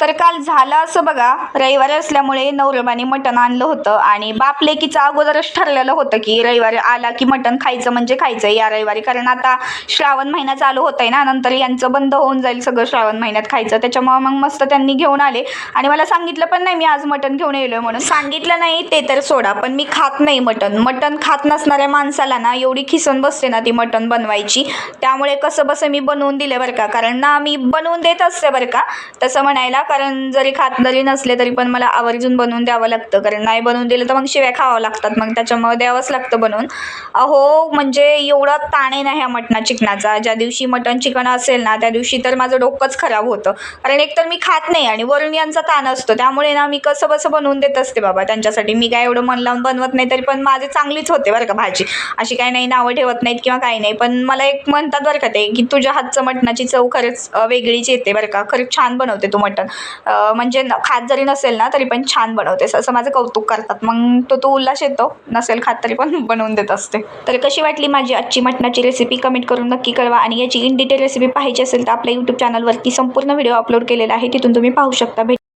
तर काल झालं असं बघा रविवार असल्यामुळे नवरबाने मटण आणलं होतं आणि बाप लेकीचं अगोदरच ठरलेलं होतं की रविवारी आला की मटण खायचं म्हणजे खायचं या रविवारी. कारण आता श्रावण महिना चालू होत आहे ना नंतर यांचं बंद होऊन जाईल सगळं श्रावण महिन्यात खायचं. त्याच्यामुळं मग मस्त त्यांनी घेऊन आले. आणि मला सांगितलं पण नाही मी आज मटण घेऊन येलो म्हणून. सांगितलं नाही ते तर सोडा पण मी खात नाही मटण. मटण खात नसणाऱ्या माणसाला ना एवढी खिसून बसते ना ती मटण बनवायची. त्यामुळे कसं बसं मी बनवून दिले बरं का. कारण ना मी बनवून देत असते बरं का. तसं म्हणायला कारण जरी खात जरी नसले तरी पण मला आवर्जून बनवून द्यावं लागतं. कारण नाही बनवून दिलं तर मग शिव्या खावं लागतात. मग त्याच्यामुळे द्यावंच लागतं बनवून. अहो म्हणजे एवढा ताणे आहे हा ह्या मटणा चिकनाचा. ज्या दिवशी मटण चिकन असेल ना त्या दिवशी तर माझं डोकंच खराब होतं. कारण एकतर मी खात नाही आणि वरून यांचा ताण असतो. त्यामुळे ना मी कसं बसं बनवून देत असते बाबा. त्यांच्यासाठी मी काय एवढं मन लावून बनवत नाही तरी पण माझे चांगलीच होते बरं का भाजी. अशी काही नाही नावं ठेवत नाहीत किंवा काही नाही. पण मला एक म्हणतात बरं का ते की तुझ्या हातचं मटणाची चव खरंच वेगळीच येते बरं का. खरंच छान बनवते तू मटण. म्हणजे न- खात जरी नसेल ना तरी पण छान बनवतेस. असं माझं कौतुक करतात. मग तो तो उल्हास येतो. नसेल खात तरी पण बनवून देत असते. तर कशी वाटली माझी आजची मटणाची रेसिपी कमेंट करून नक्की कळवा. आणि याची इन डिटेल रेसिपी पाहिजे असेल तर आपल्या यूट्यूब चॅनलवरती संपूर्ण व्हिडिओ अपलोड केलेला आहे. तिथून तुम्ही पाहू शकता. भेट